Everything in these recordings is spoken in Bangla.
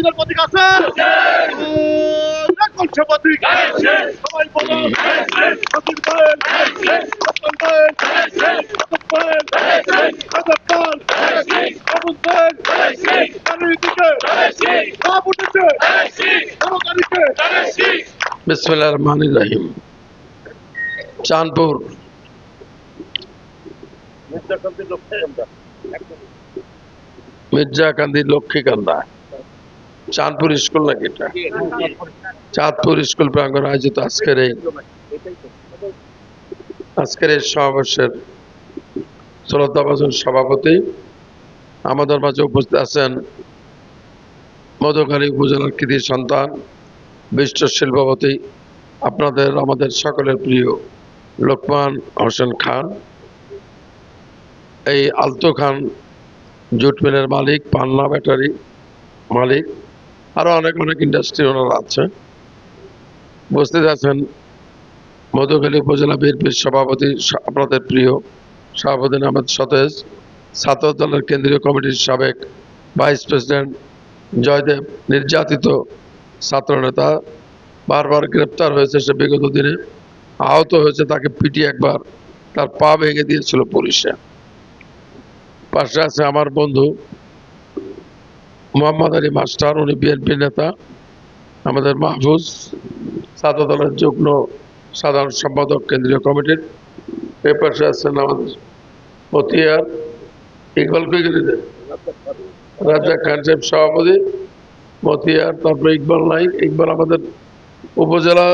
দিনের প্রতীক আছে প্রতীক সবাই বলো বিসমিল্লাহ রহমান রহিম চাঁদপুর মির্জা কান্দি লক্ষ্মীকান্দা চাঁদপুর স্কুল নাকি এটা? চাঁদপুর স্কুল প্রাঙ্গণ আয়োজিত আজকের এই আজকের এই সমাবেশের শ্রদ্ধাভাজন সভাপতি আমাদের মাঝে উপস্থিত আছেন মধুখালী উপজেলার কৃতি সন্তান বিশ্ব শিল্পপতি, আপনাদের, আমাদের সকলের প্রিয় লোকমান হোসেন খান। এই আলতো খান জুট মিলের মালিক, পান্না ব্যাটারি মালিক। আরও অনেক অনেক ইন্ডাস্ট্রি ওনারা আছে। উপস্থিত আছেন মধুখালী উপজেলা বিএনপির সভাপতি আপনাদের প্রিয় সভাপতি আহমেদ সতেজ, ছাত্র দলের কেন্দ্রীয় কমিটির সাবেক ভাইস প্রেসিডেন্ট জয়দেব, নির্যাতিত ছাত্রনেতা বারবার গ্রেপ্তার হয়েছে সে বিগত দিনে। আহত হয়েছে তাকে পিটিয়ে একবার, তার পা ভেঙে দিয়েছিল পুলিশে। পাশে আছে আমার বন্ধু মোহাম্মদ আলী মাস্টার, উনি বিএনপি নেতা, আমাদের মাহফুজ, ছাত্র দলের যুগ্ম সাধারণ সম্পাদক কেন্দ্রীয় কমিটির। এ পাশে আছেন আমাদের মতিয়ার ইকবাল কই গেলি রে? রাজ্জাক খান সাহেব সভাপতি, মতিয়ার, তারপরে ইকবাল নাইক। ইকবাল আমাদের উপজেলা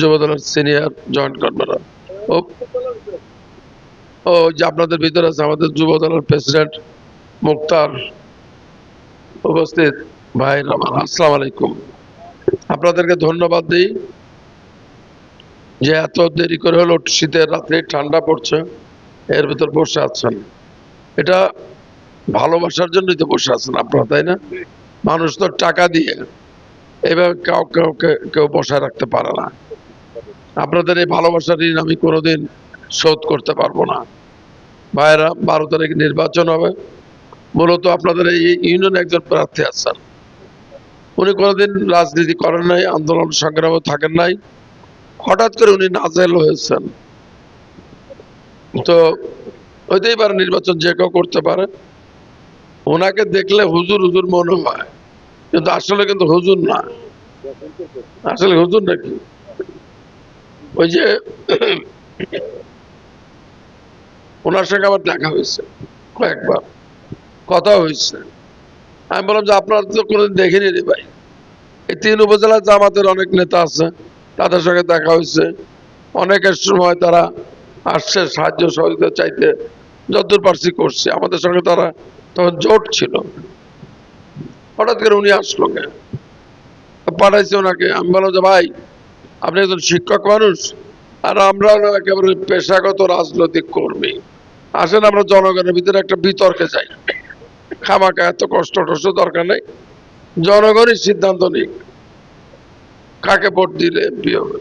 যুব দলের সিনিয়র জয়েন্ট কনভেনর ও ও যে আপনাদের ভিতরে আছে আমাদের যুব দলের প্রেসিডেন্ট মুক্তার উপস্থিত। ভাই, আসসালামু আলাইকুম। আপনাদেরকে ধন্যবাদ দিই যে এত দেরি করে হলো শীতের রাত্রে ঠান্ডা পড়ছে, এর ভিতর বসে আছেন। এটা ভালোবাসার জন্যই তো বসে আছেন আপনারা, তাই না? মানুষ তো টাকা দিয়ে এভাবে কাউ কাউকে কেউ বসায় রাখতে পারে না। আপনাদের এই ভালোবাসার ঋণ আমি কোনোদিন শোধ করতে পারব না। ভাইয়েরা বারো তারিখ নির্বাচন হবে। মূলত আপনাদের এই ইউনিয়নে একজন প্রার্থী আছেন। উনি কোনোদিন রাজনীতি করেন নাই, আন্দোলন সংগ্রামে থাকেন নাই। হঠাৎ করে উনি নাজেল হয়েছেন। তো হইতেই পারে নির্বাচন যে কেউ করতে পারে। ওনাকে দেখলে হুজুর হুজুর মনে হয়। কিন্তু আসলে কিন্তু হুজুর না। আসলে হুজুর নাকি? ওই যে ওনার সঙ্গে আবার দেখা হয়েছে কয়েকবার। কথা হয়েছে। আমি বললাম যে, আপনার তো কোনোদিন দেখিনি রে ভাই। এই তিন উপজেলা জামাতের অনেক নেতা আছে, তাদের সঙ্গে দেখা হয়েছে। অনেকের সময় তারা আসছে, সাহায্য সহযোগিতা চাইতে যতদূর পারছি করছে। আমাদের সঙ্গে তারা তখন জোট ছিল। হঠাৎ করে উনি আসলো কেন? পাঠাইছে ওনাকে। আমি বললাম যে, ভাই, আপনি একজন শিক্ষক মানুষ আর আমরা একেবারে পেশাগত রাজনৈতিক কর্মী। আসেন, আমরা জনগণের ভিতরে একটা বিতর্কে যাই। খামাকা এত কষ্ট টষ্ট দরকার নেই। জনগণই সিদ্ধান্ত নিক, কাকে ভোট দিলে এমপি হবে।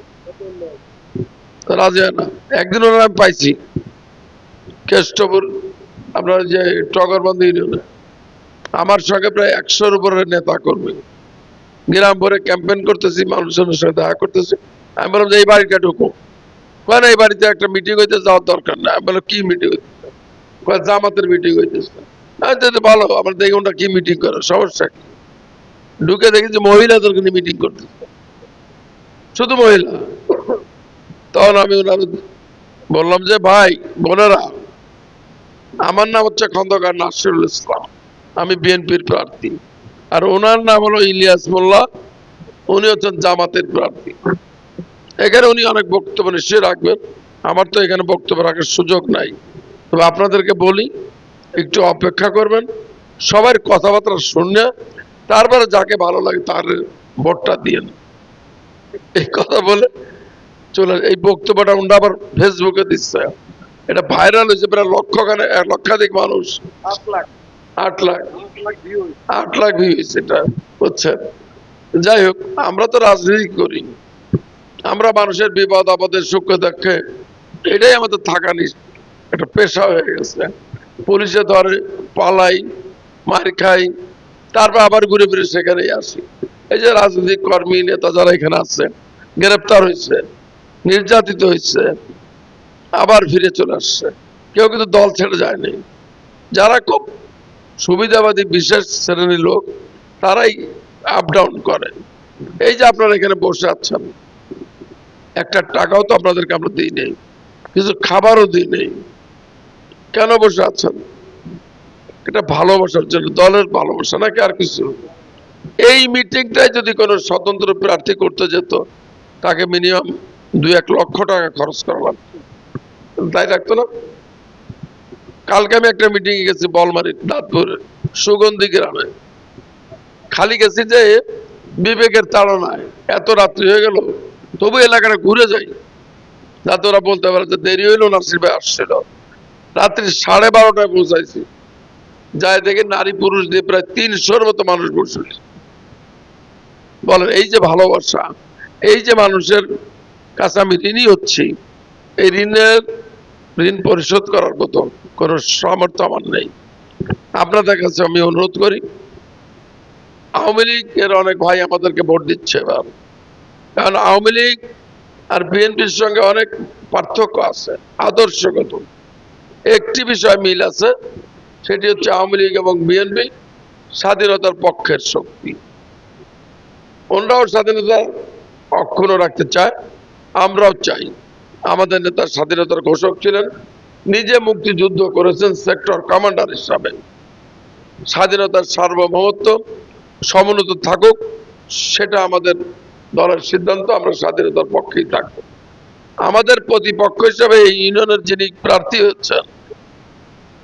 রাজি হয় না। একদিন ওনার আমি পাইছি। কেষ্টপুর, আপনার যে টগরবন্দ ইউনিয়নে। আমার সঙ্গে প্রায় একশোর উপরে নেতা কর্মী। গ্রাম ভরে ক্যাম্পেইন করতেছি, মানুষজনের সঙ্গে দেখা করতেছি। আমি বললাম যে, এই বাড়িটা ঢুকো। কেন এই বাড়িতে একটা মিটিং হইতে যাওয়ার দরকার না। আমি বললাম, কি মিটিং হইতে জামাতের মিটিং হইতেছে। ভালো, আমরা দেখি ওটা কি মিটিং করে, সমস্যা কি? ঢুকে দেখি যে মহিলাদের কিন্তু মিটিং করতেছে শুধু মহিলা। তখন আমি ওনার বললাম যে, ভাই, বোনেরা, আমার নাম হচ্ছে খন্দকার নাসিরুল ইসলাম। আমি বিএনপির প্রার্থী। আর ওনার নাম হলো ইলিয়াস মোল্লা। উনি হচ্ছেন জামাতের প্রার্থী। এখানে উনি অনেক বক্তব্য নিশ্চয়ই রাখবেন। আমার তো এখানে বক্তব্য রাখার সুযোগ নাই। তবে আপনাদেরকে বলি একটু অপেক্ষা করবেন। সবার কথাবার্তা শুনে তারপরে যাকে ভালো লাগে তার ভোটটা দিয়েন এই কথা বলে চলে এই বক্তব্যটা উনি আবার ফেসবুকে দিচ্ছে। এটা ভাইরাল হয়েছে প্রায় লক্ষ খানে লক্ষাধিক মানুষ। আট লাখ। আট লাখ। ভিউ হয়েছে। এটা। বুঝছেন? যাই হোক আমরা তো রাজনীতি করি। আমরা মানুষের বিপদ আপদের সুখ দেখে এটাই আমাদের থাকা একটা পেশা হয়ে গেছে। পুলিশে ধরে, পালাই, মার খাই, তারপর আবার ঘুরে ফিরে সেখানেই আসি। এই যে রাজনৈতিক কর্মী, নেতা যারা এখানে আছে, গ্রেপ্তার হয়েছে, নির্যাতিত হয়েছে, আবার ফিরে চলে আসছে। কেউ কিন্তু দল ছেড়ে যায়নি। যারা খুব সুবিধাবাদী বিশেষ শ্রেণির লোক, তারাই আপ ডাউন করে। এই যে আপনারা এখানে বসে আছেন, একটা টাকাও তো আপনাদেরকে আমরা দিই নেই কিছু খাবারও দিই নেই কেন বসে আছেন? এটা ভালোবাসার জন্য, দলের ভালোবাসা নাকি আর কিছু? এই মিটিংটাই যদি কোনো স্বতন্ত্র প্রার্থী করতে যেত, তাকে মিনিমাম দুই এক লক্ষ টাকা খরচ করা লাগতো। তাই রাখতো না? কালকে আমি একটা মিটিং এ গেছি বলমারি, দাঁতপুরে, সুগন্ধি গ্রামে। খালি গেছি যে বিবেকের তাড়নায় এত রাত্রি হয়ে গেল, তবু এলাকাটা ঘুরে যাই। যাতে ওরা বলতে পারে যে দেরি হইল, নাসির ভাই আসছিল। রাত্রি সাড়ে বারোটায় পৌঁছাইছি। যাই দেখে নারী পুরুষ দিয়ে প্রায় তিনশোর মতো মানুষ বসে বলেন, এই যে ভালোবাসা, এই যে মানুষের কাছে আমি ঋণই হচ্ছি, এই ঋণের ঋণ পরিশোধ করার মতো কোনো সামর্থ্য আমার নেই। আপনাদের কাছে আমি অনুরোধ করি, আওয়ামী লীগের অনেক ভাই আমাদেরকে ভোট দিচ্ছে এবার। কারণ আওয়ামী লীগ আর বিএনপির সঙ্গে অনেক পার্থক্য আছে, আদর্শগত। একটি বিষয় মিল আছে, সেটি হচ্ছে আওয়ামী লীগ এবং বিএনপি স্বাধীনতার পক্ষের শক্তি। ওনরাও স্বাধীনতা অক্ষুণ্ণ রাখতে চায়, আমরাও চাই। আমাদের নেতা স্বাধীনতার ঘোষক ছিলেন, নিজে মুক্তিযুদ্ধ করেছেন সেক্টর কমান্ডার হিসাবে। স্বাধীনতার সার্বভৌমত্ব সমুন্নত থাকুক, সেটা আমাদের দলের সিদ্ধান্ত, আমরা স্বাধীনতার পক্ষেই থাকব। আমাদের প্রতিপক্ষ হিসাবে এই ইউনিয়নের যিনি প্রার্থী হচ্ছেন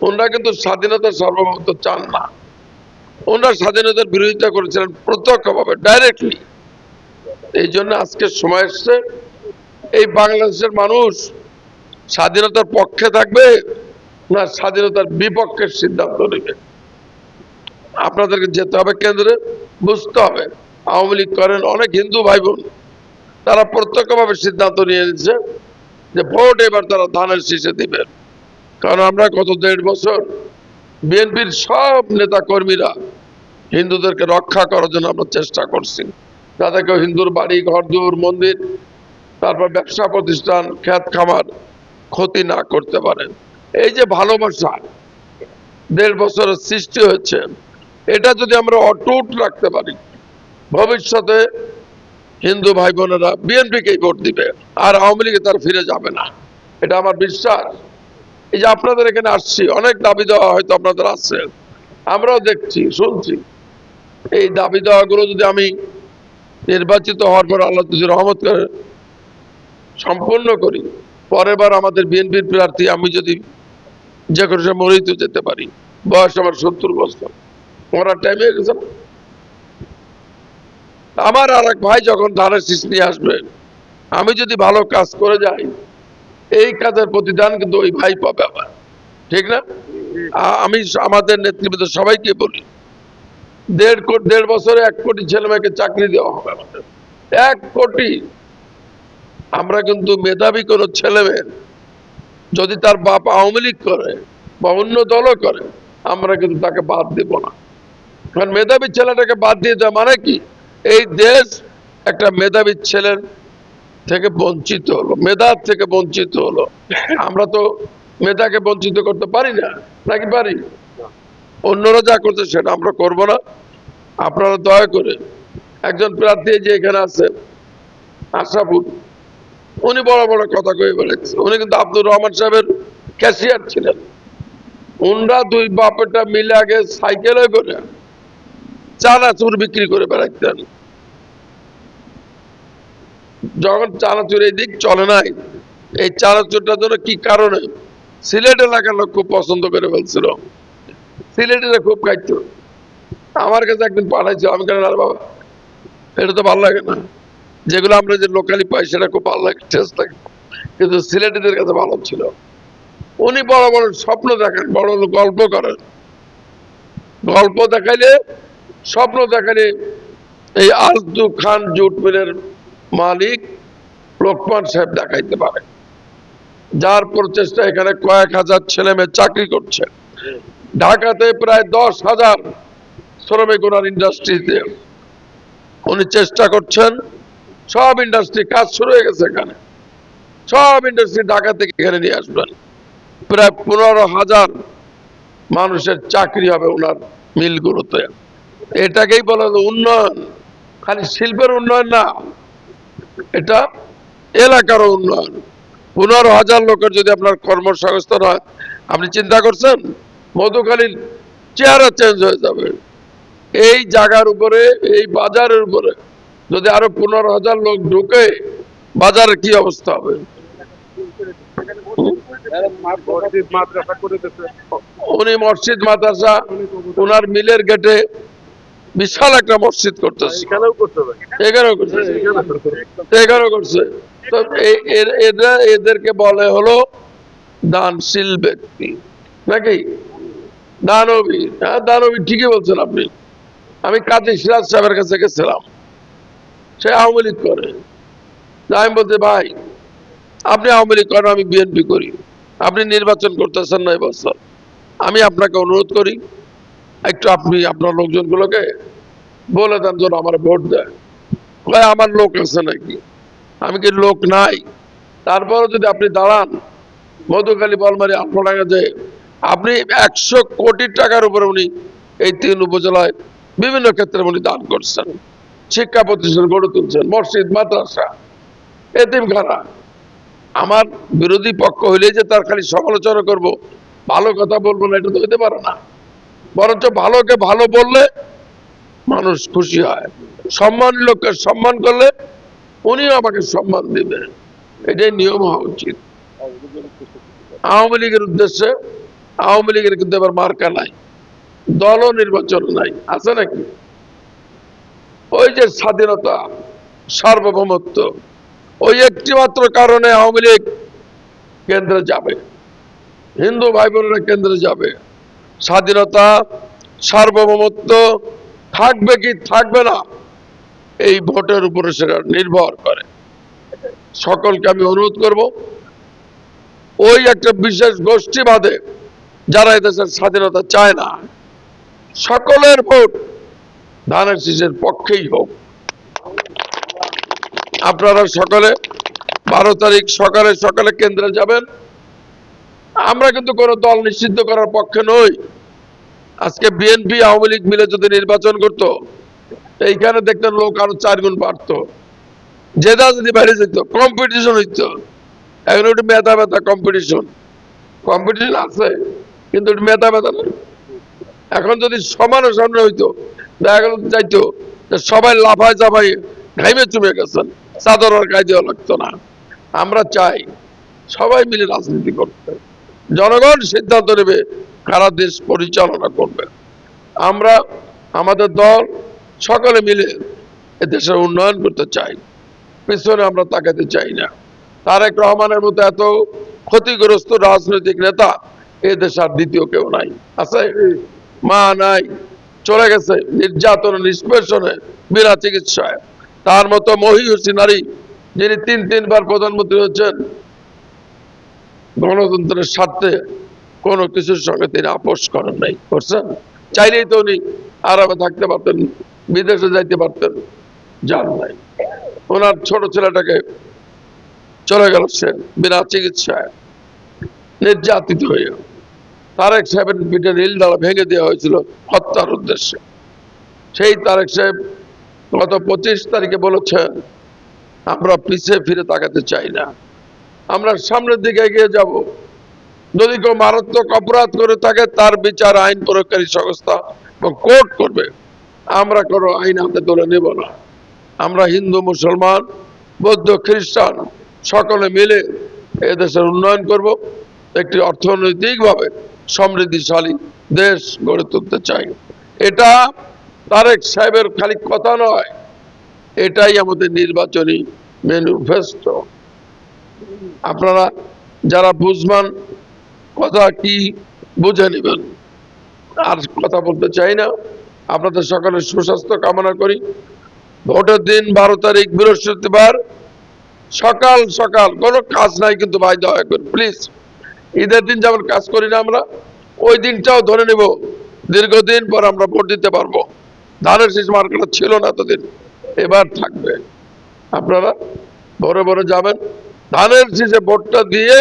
ওনারা কিন্তু স্বাধীনতার সার্বভৌমত্ব চান না। ওনারা স্বাধীনতার বিরোধিতা করেছিলেন প্রত্যক্ষভাবে ডাইরেক্টলি এই জন্য আজকে সময় এসছে। এই বাংলাদেশের মানুষ স্বাধীনতার পক্ষে থাকবে না স্বাধীনতার বিপক্ষের সিদ্ধান্ত নেবে। আপনাদেরকে যেতে হবে কেন্দ্রে, বুঝতে হবে। আওয়ামী লীগ করেন অনেক হিন্দু ভাই বোন তারা প্রত্যক্ষভাবে সিদ্ধান্ত নিয়ে নিচ্ছে যে ভোট এবার তারা ধানের শীষে দিবে কারণ আমরা গত দেড় বছর বিএনপির সব নেতা কর্মীরা হিন্দুদেরকে রক্ষা করার জন্য আমরা চেষ্টা করছি। যাতে কেউ হিন্দুর বাড়ি, ঘর দূর মন্দির, তারপর ব্যবসা প্রতিষ্ঠান খ্যাত খামার ক্ষতি না করতে পারে এই যে ভালোবাসা দেড় বছরের সৃষ্টি হয়েছে, এটা যদি আমরা অটুট রাখতে পারি, ভবিষ্যতে হিন্দু ভাই বোনেরা বিএনপিকেই ভোট দিবে, আর আওয়ামী লীগে তার ফিরে যাবে না। এটা আমার বিশ্বাস। এই যে আপনাদের এখানে আসছি, অনেক দাবি দেওয়া হয়তো আপনাদের আছে। আমরাও দেখছি, শুনছি। এই দাবি দেওয়াগুলো যদি আমি নির্বাচিত হওয়ার পর আল্লাহ যদি রহমত করে সম্পূর্ণ করি পরের বার আমাদের বিএনপির প্রার্থী, আমি যদি যে কোনো সময় মরেই তো যেতে পারি, বয়স আমার সত্তর বছর। মরার টাইম গেছে আমার আর এক ভাই যখন ধানের শীষ নিয়ে আসবে, আমি যদি ভালো কাজ করে যাই এই কাজের প্রতিদান কিন্তু ওই ভাই পাবে আবার ঠিক না? আমি আমাদের নেতৃবৃন্দ সবাইকে বলি, দেড় কোটি দেড় বছরে এক কোটি ছেলে মেয়েকে চাকরি দেওয়া হবে আমাদের। এক কোটি। আমরা কিন্তু মেধাবী কোনো ছেলে মেয়ের যদি তার বাপ আওয়ামী লীগ করে বা অন্য দলও করে, আমরা কিন্তু তাকে বাদ দেব না। কারণ মেধাবী ছেলেটাকে বাদ দিয়ে দেওয়া মানে কি? এই দেশ একটা মেধাবী ছেলের থেকে বঞ্চিত হলো, মেধার থেকে বঞ্চিত হলো। আমরা তো মেধাকে বঞ্চিত করতে পারি না, নাকি পারি? অন্যরা যা করছে সেটা আমরা করব না। আপনারা দয়া করে একজন প্রার্থী যে এখানে আছে আশরাফুল, উনি বড় বড় কথা কয়ে বেড়াচ্ছে উনি কিন্তু আব্দুর রহমান সাহেবের ক্যাশিয়ার ছিলেন। উনরা দুই বাপেরটা মিলে আগে সাইকেলে করে চানাচুর বিক্রি করে বেড়াইতেন। যখন চানাচুর এই দিক চলে নাই, এই চানাচুরটার জন্য কি কারণে? সিলেট এলাকার লোক খুব পছন্দ করে ফেলছিল সিলেটেরা খুব খাইতো। আমার কাছে একদিন পাঠাইছিল আমি কেন বাবা, এটা তো ভালো লাগে না। যেগুলো আমরা যে লোকালি পাই, সেটা খুব ভালো লাগে টেস্ট লাগে। কিন্তু সিলেটিদের কাছে ভালো ছিল। উনি বড় বড় স্বপ্ন দেখেন, বড় বড় গল্প করেন। গল্প দেখাইলে, স্বপ্ন দেখালে এই আলতু খান জুট মিলের মালিক লোকমান সাহেব দেখাইতে পারে। যার প্রচেষ্টা এখানে কয়েক হাজার ছেলে মেয়ে চাকরি করছে। ঢাকাতে প্রায় দশ হাজার শ্রমিক ওনার ইন্ডাস্ট্রিতে। উনি চেষ্টা করছেন, সব ইন্ডাস্ট্রি কাজ শুরু হয়ে গেছে এখানে। সব ইন্ডাস্ট্রি ঢাকা থেকে এখানে নিয়ে আসবেন। প্রায় পনেরো হাজার মানুষের চাকরি হবে ওনার মিলগুলোতে। এটাকেই বলা উন্নয়ন। খালি শিল্পের উন্নয়ন না এটা এলাকার উন্নয়ন। পনেরো হাজার লোকের যদি আপনার কর্মসংস্থান হয়, আপনি চিন্তা করছেন? মধুখালীর চেহারা চেঞ্জ হয়ে যাবে। এই জায়গার উপরে, এই বাজারের উপরে যদি আরও পনেরো হাজার লোক ঢুকে বাজারের কি অবস্থা হবে? উনি মসজিদ, মাদ্রাসা ওনার মিলের গেটে বিশাল একটা মসজিদ করতেছে। এখানেও করছে। এখানেও করছে। তো এরা এদেরকে বলে হলো দানশীল ব্যক্তি। নাকি? দানবী হ্যাঁ দানবী ঠিকই বলছেন আপনি। আমি কাজী সিরাজ সাহেবের কাছে গেছিলাম। সে আওয়ামী লীগ করে। আমি বলতে ভাই আপনি আওয়ামী লীগ করেন আমি বিএনপি করি। আপনি নির্বাচন করতেছেন নয় এবছর আমি আপনাকে অনুরোধ করি একটু আপনি আপনার লোকজনগুলোকে বলে দেন যেন আমার ভোট দেয়। ভাই আমার লোক আছে নাকি? আমি কি লোক নাই? তারপরও যদি আপনি দাঁড়ান, মধুখালী বলমারি আলফাডাঙ্গা যে আপনি একশো কোটি টাকার উপরে উনি এই তিন উপজেলায় বিভিন্ন ক্ষেত্রে উনি দান করছেন। শিক্ষা প্রতিষ্ঠান গড়ে তুলছেন, মসজিদ, মাদ্রাসা, এতিমখানা। আমার বিরোধী পক্ষ হইলে যে তার খালি সমালোচনা করব, ভালো কথা বলব না, এটা তো হতে পারে না। বরঞ্চ ভালোকে ভালো বললে মানুষ খুশি হয়। সম্মান লোককে সম্মান করলে উনিও আমাকে সম্মান দিবে। এটাই নিয়ম হওয়া উচিত। আওয়ামী লীগের উদ্দেশ্যে, আওয়ামী লীগের কিন্তু এবার মার্কা নাই। দলও নির্বাচন নাই। আছে নাকি? ওই যে স্বাধীনতা, সার্বভৌমত্ব, ওই একটি মাত্র কারণে আওয়ামী লীগ কেন্দ্রে যাবে। হিন্দু ভাই বোনেরা কেন্দ্রে যাবে। স্বাধীনতা, সার্বভৌমত্ব থাকবে কি থাকবে না, এই ভোটের উপরে সেটা নির্ভর করে। সকলকে আমি অনুরোধ করব, ওই একটা বিশেষ গোষ্ঠী বাদে যারা এদেশের স্বাধীনতা চায় না, সকলের ভোট ধানের শীষের পক্ষেই হোক। আপনারা সকলে বারো তারিখ সকালে সকালে কেন্দ্রে যাবেন। আমরা কিন্তু কোনো দল নিষিদ্ধ করার পক্ষে নই। আজকে বিএনপি আওয়ামী লীগ মিলে যদি নির্বাচন করত, এইখানে দেখতেন লোক আরও চার গুণ বাড়তো। জেদা যদি বাইরে যেত কম্পিটিশন হইতো। এখন ওটি মেধা মেধা কম্পিটিশন কম্পিটিশন আছে, কিন্তু ওটি মেধা মেধা না এখন যদি সমানো সামনে হইতো, দেখা গেল যাইতো যে সবাই লাফায় চাপাই ঘাইমে চুমে গেছেন। চাদর আর দেওয়া লাগতো না। আমরা চাই সবাই মিলে রাজনীতি করতে। জনগণ সিদ্ধান্ত নেবে কারা দেশ পরিচালনা করবে। আমরা, আমাদের দল সকলে মিলে এ দেশের উন্নয়ন করতে চাই। পিছনে আমরা তাকাতে চাই না। তারেক রহমানের মতো এত ক্ষতিগ্রস্ত রাজনৈতিক নেতা এ দেশে আর দ্বিতীয় কেউ নাই। আছে? মা নাই। চলে গেছে নির্যাতন নিষ্পেষণে বিনা চিকিৎসায়। তার মতো মহিষী নারী যিনি তিন তিনবার প্রধানমন্ত্রী হচ্ছেন গণতন্ত্রের স্বার্থে কোনো কিছুর সঙ্গে তিনি আপোষ করেন নাই। করছেন? চাইলেই তো উনি আরামে থাকতে পারতেন, বিদেশে যাইতে পারতেন, যান নাই। ওনার ছোট ছেলেটাকে চলে গেল সে বিনা চিকিৎসায়, নির্যাতিত হয়ে। তারেক সাহেবের পিঠে নীল দ্বারা ভেঙে দেওয়া হয়েছিল হত্যার উদ্দেশ্যে। সেই তারেক সাহেব গত পঁচিশ তারিখে বলেছেন, আমরা পিছিয়ে ফিরে তাকাতে চাই না। আমরা সামনের দিকে এগিয়ে যাব। যদি কেউ মারাত্মক অপরাধ করে থাকে, তার বিচার আইন প্রয়োগকারী সংস্থা এবং কোর্ট করবে। আমরা কোনো আইন হাতে তুলে নেব না। আমরা হিন্দু, মুসলমান, বৌদ্ধ, খ্রিস্টান, সকলে মিলে এদেশের উন্নয়ন করব। একটি অর্থনৈতিকভাবে সমৃদ্ধিশালী দেশ গড়ে তুলতে চাই। এটা তারেক সাহেবের খালি কথা নয়। এটাই আমাদের নির্বাচনী ম্যানিফেস্টো আপনারা যারা বুঝবেন কথা কি বুঝে নেবেন? আর কথা বলতে চাই না। আপনাদের সকলের সুস্বাস্থ্য কামনা করি। ভোটের দিন বারো তারিখ বৃহস্পতিবার। সকাল সকাল, কোনো কাজ নাই কিন্তু ভাই, দয়া করে প্লিজ ঈদের দিন যেমন কাজ করি না আমরা, ওই দিনটাও ধরে নেব। দীর্ঘদিন পর আমরা ভোট দিতে পারব। ধানের শীষ মার্কেট ছিল না এতদিন, এবার থাকবে। আপনারা ভোরে ভোরে যাবেন। ধানের শীষে ভোটটা দিয়ে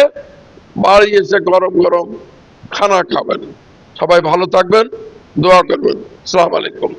বাড়ি এসে গরম গরম খানা খাবেন। সবাই ভালো থাকবেন, দোয়া করবেন। সালাম আলাইকুম।